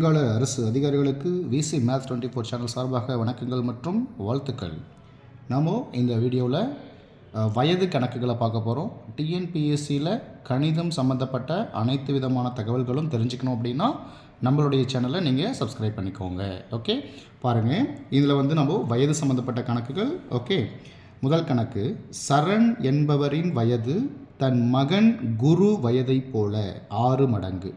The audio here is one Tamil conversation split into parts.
வங்காள அரசு அதிகாரிகளுக்கு VC maths twenty four channel சார்பாக வணக்கங்கள் மற்றும் வாழ்த்துக்கள். நாம் இந்த வீடியோவில் வயது கணக்குகளை பார்க்க போகிறோம் டிஎன்பிஎஸ்சியில் கணிதம் சம்மந்தப்பட்ட அனைத்து விதமான தகவல்களும் தெரிஞ்சுக்கணும் அப்படின்னா நம்மளுடைய சேனலை நீங்கள் சப்ஸ்கிரைப் பண்ணிக்கோங்க. ஓகே பாருங்கள் இதில் வந்து நம்ம வயது சம்மந்தப்பட்ட கணக்குகள். ஓகே முதல் கணக்கு சரண் என்பவரின் வயது தன் மகன் குரு வயதைப் போல ஆறு மடங்கு.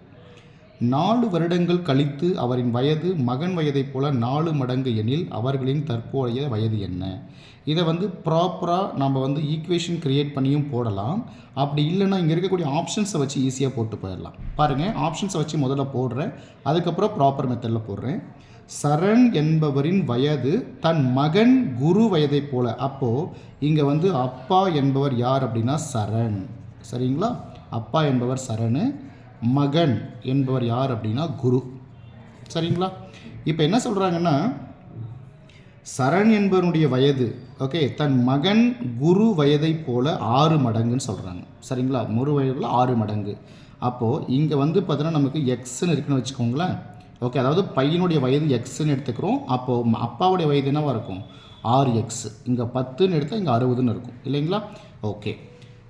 நாலு வருடங்கள் கழித்து அவரின் வயது மகன் வயதைப் போல நாலு மடங்கு எனில் அவர்களின் தற்போதைய வயது என்ன? இதை வந்து ப்ராப்பராக நம்ம வந்து ஈக்குவேஷன் கிரியேட் பண்ணியும் போடலாம். அப்படி இல்லைன்னா இங்கே இருக்கக்கூடிய ஆப்ஷன்ஸை வச்சு ஈஸியாக போட்டு போயிடலாம். பாருங்கள் ஆப்ஷன்ஸை வச்சு முதல்ல போடுறேன். அதுக்கப்புறம் ப்ராப்பர் மெத்தடில் போடுறேன். சரண் என்பவரின் வயது தன் மகன் குரு வயதைப் போல. அப்போது இங்கே வந்து அப்பா என்பவர் யார் அப்படின்னா சரண். சரிங்களா? அப்பா என்பவர் சரணு. மகன் என்பவர் யார் அப்படின்னா குரு. சரிங்களா? இப்போ என்ன சொல்கிறாங்கன்னா சரண் என்பவனுடைய வயது ஓகே தன் மகன் குரு வயதைப் போல ஆறு மடங்குன்னு சொல்கிறாங்க சரிங்களா? முரு வயதில் ஆறு மடங்கு. அப்போது இங்கே வந்து பார்த்தீங்கன்னா நமக்கு எக்ஸ்ன்னு இருக்குன்னு வச்சுக்கோங்களேன். ஓகே அதாவது பையனுடைய வயது எக்ஸ்ன்னு எடுத்துக்கிறோம். அப்போது அப்பாவுடைய வயது என்னவா இருக்கும்? ஆறு எக்ஸ் இங்கே பத்துன்னு எடுத்தால் இங்கே அறுபதுன்னு இருக்கும். இல்லைங்களா? ஓகே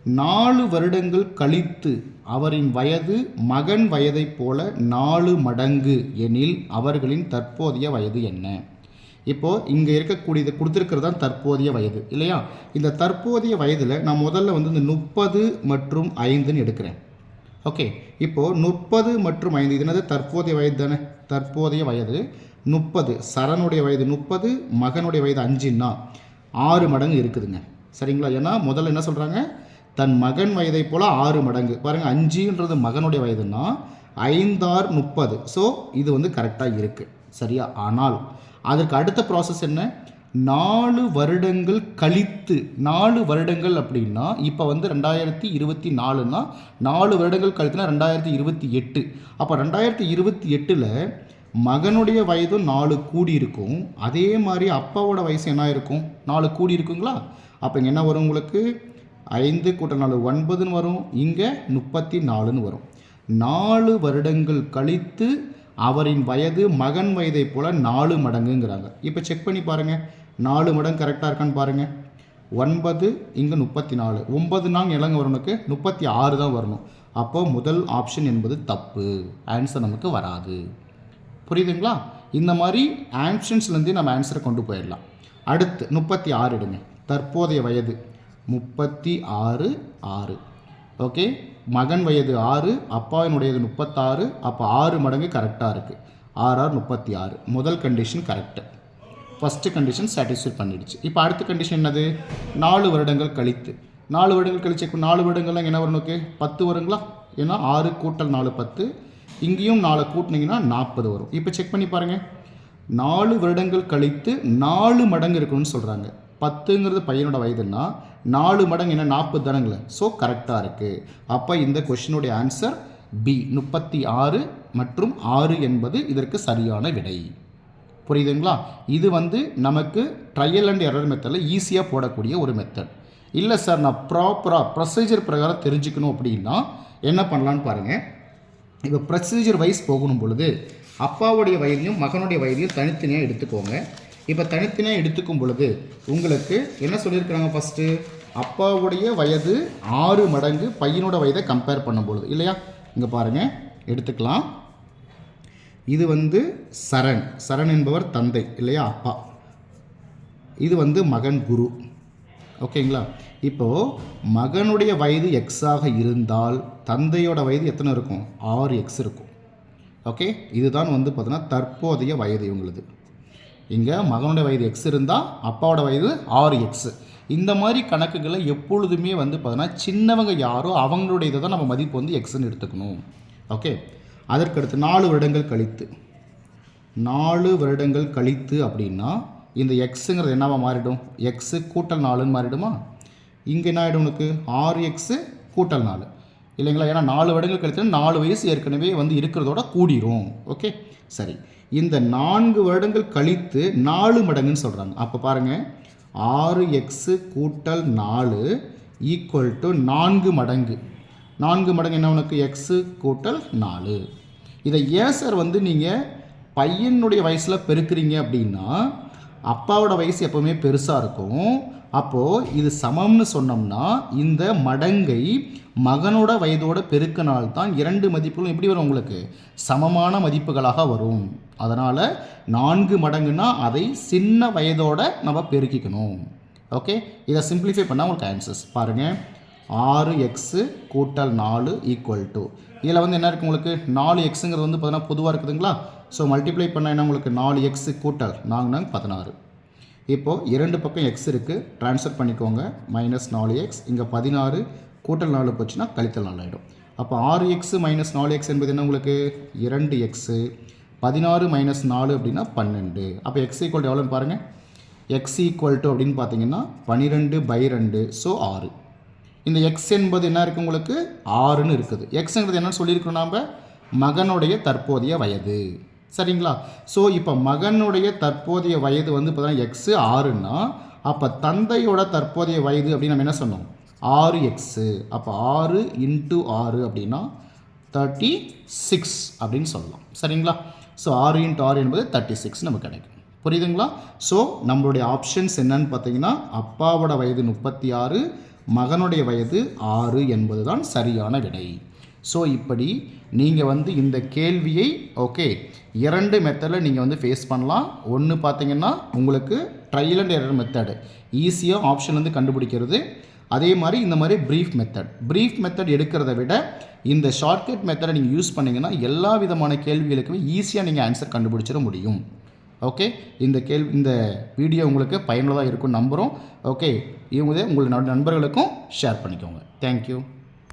நாலு வருடங்கள் கழித்து அவரின் வயது மகன் வயதைப் போல நாலு மடங்கு எனில் அவர்களின் தற்போதைய வயது என்ன? இப்போது இங்கே இருக்கக்கூடியது கொடுத்துருக்கிறது தான் தற்போதைய வயது இல்லையா? இந்த தற்போதைய வயதில் நான் முதல்ல வந்து இந்த முப்பது மற்றும் ஐந்துன்னு எடுக்கிறேன். ஓகே இப்போது முப்பது மற்றும் ஐந்து இது என்னது? தற்போதைய வயது தானே? தற்போதைய வயது முப்பது சரணுடைய வயது முப்பது மகனுடைய வயது அஞ்சுன்னா ஆறு மடங்கு இருக்குதுங்க. சரிங்களா? ஏன்னா முதல்ல என்ன சொல்கிறாங்க தன் மகன் வயதை போல் ஆறு மடங்கு. பாருங்கள் அஞ்சுன்றது மகனுடைய வயதுன்னா ஐந்தாறு முப்பது. ஸோ இது வந்து கரெக்டாக இருக்குது சரியா? ஆனால் அதற்கு அடுத்த ப்ராசஸ் என்ன? நாலு வருடங்கள் கழித்து நாலு வருடங்கள் அப்படின்னா இப்போ வந்து ரெண்டாயிரத்தி இருபத்தி நாலுன்னா நாலு வருடங்கள் கழித்துனா ரெண்டாயிரத்தி இருபத்தி எட்டு. அப்போ ரெண்டாயிரத்தி இருபத்தி எட்டில் மகனுடைய வயதும் நாலு கூடி இருக்கும். அதே மாதிரி அப்பாவோட வயசு என்ன இருக்கும் நாலு கூடி இருக்குங்களா? அப்போ இங்கே என்ன வரும் உங்களுக்கு? ஐந்து கூட்ட நாலு ஒன்பதுன்னு வரும். இங்கே முப்பத்தி நாலுன்னு வரும். நாலு வருடங்கள் கழித்து அவரின் வயது மகன் வயதைப் போல் நாலு மடங்குங்கிறாங்க. இப்போ செக் பண்ணி பாருங்கள் நாலு மடங்கு கரெக்டாக இருக்கான்னு பாருங்கள் ஒன்பது இங்கே முப்பத்தி நாலு ஒன்பது நாங்க இளங்க வரணுக்கு முப்பத்தி ஆறு தான் வரணும். அப்போ முதல் ஆப்ஷன் என்பது தப்பு. ஆன்சர் நமக்கு வராது. புரியுதுங்களா? இந்த மாதிரி ஆப்ஷன்ஸ்லேருந்தே நம்ம ஆன்சரை கொண்டு போயிடலாம். அடுத்து முப்பத்தி ஆறு எடுங்க. தற்போதைய வயது. முப்பத்தி ஆறு ஆறு. ஓகே மகன் வயது ஆறு அப்பாவினுடையது முப்பத்தாறு அப்போ ஆறு மடங்கு கரெக்டாக இருக்குது ஆறு ஆறு முப்பத்தி ஆறு. முதல் condition correct first condition satisfy பண்ணிடுச்சு. இப்போ அடுத்த கண்டிஷன் என்னது? நாலு வருடங்கள் கழித்து. நாலு வருடங்கள் கழிச்சு இப்போ நாலு வருடங்கள்லாம் என்ன வரணுக்கு பத்து வருங்களா? ஏன்னா ஆறு கூட்டல் நாலு பத்து. இங்கேயும் நாலு கூட்டினீங்கன்னா நாற்பது வரும். இப்போ செக் பண்ணி பாருங்கள் நாலு வருடங்கள் கழித்து நாலு மடங்கு இருக்கணும்னு சொல்கிறாங்க பத்துங்கிறது பையனோட வயதுன்னா நாலு மடங்கு என்ன நாற்பது தானங்களே ஸோ கரெக்டாக இருக்குது அப்போ இந்த கொஷினுடைய ஆன்சர் பி முப்பத்தி ஆறு மற்றும் ஆறு என்பது இதற்கு சரியான விடை. புரியுதுங்களா? இது வந்து நமக்கு ட்ரையல் அண்ட் எரர் மெத்தடில் ஈஸியாக போடக்கூடிய ஒரு மெத்தட் இல்லை சார் நான் ப்ராப்பராக ப்ரொசீஜர் பிரகாரம் தெரிஞ்சுக்கணும் அப்படின்னா என்ன பண்ணலான்னு பாருங்கள் இப்போ ப்ரொசீஜர் வைஸ் போகணும் பொழுது அப்பாவுடைய வயதையும் மகனுடைய வயதையும் தனித்தனியாக எடுத்துக்கோங்க. இப்போ தனித்தனியாக எடுத்துக்கும் பொழுது உங்களுக்கு என்ன சொல்லியிருக்கிறாங்க ஃபஸ்ட்டு அப்பாவுடைய வயது ஆறு மடங்கு பையனோட வயதை கம்பேர் பண்ணும் பொழுது. இல்லையா? இங்கே பாருங்கள் எடுத்துக்கலாம். இது வந்து சரண். சரண் என்பவர் தந்தை இல்லையா? அப்பா. இது வந்து மகன் குரு. ஓகேங்களா? இப்போது மகனுடைய வயது எக்ஸாக இருந்தால் தந்தையோட வயது எத்தனை இருக்கும்? ஆறு எக்ஸ் இருக்கும். ஓகே? இதுதான் வந்து பார்த்தீங்கன்னா தற்போதைய வயது இவங்களுது. இங்கே மகனுடைய வயது எக்ஸ் இருந்தால் அப்பாவோட வயது ஆறு எக்ஸ் இந்த மாதிரி கணக்குகளை எப்பொழுதுமே வந்து பார்த்தீங்கன்னா சின்னவங்க யாரோ அவங்களுடைய இதை தான் நம்ம மதிப்பு வந்து எக்ஸ்ன்னு எடுத்துக்கணும். ஓகே அதற்கடுத்து நாலு வருடங்கள் கழித்து. நாலு வருடங்கள் கழித்து அப்படின்னா இந்த எக்ஸுங்கிறது என்னவா மாறிடும்? எக்ஸு கூட்டல் நாலுன்னு மாறிடுமா? இங்கே என்ன ஆகிடும் உனக்கு? ஆறு எக்ஸு கூட்டல் நாலு. இல்லைங்களா? ஏன்னா நாலு வருடங்கள் கழித்து நாலு வயசு ஏற்கனவே வந்து இருக்கிறதோட கூடிரும். ஓகே? சரி. இந்த நான்கு வருடங்கள் கழித்து நாலு மடங்குன்னு சொல்கிறாங்க அப்போ பாருங்கள் ஆறு எக்ஸு கூட்டல் நாலு ஈக்குவல் டு நான்கு மடங்கு. நான்கு மடங்கு என்ன உனக்கு? எக்ஸு கூட்டல் நாலு. இதை ஏன் சார் வந்து நீங்கள் பையனுடைய வயசில் பெருக்கிறீங்க அப்படின்னா அப்பாவோட வயசு எப்போவுமே பெருசாக இருக்கும். அப்போது இது சமம்னு சொன்னோம்னா இந்த மடங்கை மகனோட வயதோட பெருக்கினால்தான் இரண்டு மதிப்புகளும் எப்படி வரும் உங்களுக்கு? சமமான மதிப்புகளாக வரும். அதனால் நான்கு மடங்குனா அதை சின்ன வயதோட நம்ம பெருக்கிக்கணும். ஓகே இதை சிம்பிளிஃபை பண்ணால் உங்களுக்கு ஆன்சர்ஸ் பாருங்கள் ஆறு எக்ஸு கூட்டல் நாலு ஈக்குவல் டு இதில் வந்து என்ன இருக்குது உங்களுக்கு? நாலு எக்ஸுங்கிறது வந்து பார்த்தீங்கன்னா பொதுவாக இருக்குதுங்களா? ஸோ மல்டிப்ளை பண்ணால் என்ன உங்களுக்கு? நாலு எக்ஸு கூட்டல் நாங்கள் பதினாறு. இப்போது இரண்டு பக்கம் எக்ஸ் இருக்குது ட்ரான்ஸ்ஃபர் பண்ணிக்கோங்க. மைனஸ் நாலு எக்ஸ் இங்கே பதினாறு. கூட்டல் நாலு போச்சுன்னா கழித்தல் நாலு ஆகிடும் அப்போ ஆறு எக்ஸு மைனஸ் நாலு எக்ஸ் என்பது என்ன உங்களுக்கு? இரண்டு எக்ஸு பதினாறு மைனஸ் நாலு அப்படின்னா பன்னெண்டு. அப்போ எக்ஸ் ஈக்குவல் எவ்வளோன்னு பாருங்கள் எக்ஸ் ஈக்குவல் டு அப்படின்னு பார்த்தீங்கன்னா பன்னிரெண்டு பை ரெண்டு. ஸோ ஆறு. இந்த எக்ஸ் என்பது என்ன இருக்குது உங்களுக்கு? ஆறுன்னு இருக்குது. எக்ஸுங்கிறது என்னன்னு சொல்லியிருக்கோம் நாம்? மகனுடைய தற்போதைய வயது. சரிங்களா? ஸோ இப்போ மகனுடைய தற்போதைய வயது வந்து பார்த்தீங்கன்னா எக்ஸு ஆறுன்னா அப்போ தந்தையோட தற்போதைய வயது அப்படின்னு நம்ம என்ன சொன்னோம்? ஆறு எக்ஸு அப்போ ஆறு இன்ட்டு ஆறு அப்படின்னா தேர்ட்டி சிக்ஸ் அப்படின்னு சொல்லலாம். சரிங்களா? ஸோ ஆறு இன்ட்டு ஆறு என்பது தேர்ட்டி சிக்ஸ் நமக்கு கிடைக்கும். புரியுதுங்களா? ஸோ நம்மளுடைய ஆப்ஷன்ஸ் என்னன்னு பார்த்தீங்கன்னா அப்பாவோட வயது முப்பத்தி ஆறு மகனுடைய வயது ஆறு என்பது தான் சரியான விடை. ஸோ இப்படி நீங்கள் வந்து இந்த கேள்வியை ஓகே இரண்டு மெத்தடில் நீங்கள் வந்து ஃபேஸ் பண்ணலாம். ஒன்று பார்த்தீங்கன்னா உங்களுக்கு ட்ரையல் அண்ட் எரர் மெத்தடு ஈஸியாக ஆப்ஷன் வந்து கண்டுபிடிக்கிறது. அதே மாதிரி இந்த மாதிரி ப்ரீஃப் மெத்தட் ப்ரீஃப் மெத்தட் எடுக்கிறத விட இந்த ஷார்ட்கட் மெத்தடை நீங்கள் யூஸ் பண்ணிங்கன்னா எல்லா விதமான கேள்விகளுக்குமே ஈஸியாக நீங்கள் ஆன்சர் கண்டுபிடிச்சிட முடியும். ஓகே இந்த கேள்வி இந்த வீடியோ உங்களுக்கு பயனுள்ளதாக இருக்கும் நம்புகிறோம் ஓகே இவங்க உங்களுடைய நண்பர்களுக்கும் ஷேர் பண்ணிக்கோங்க. தேங்க்யூ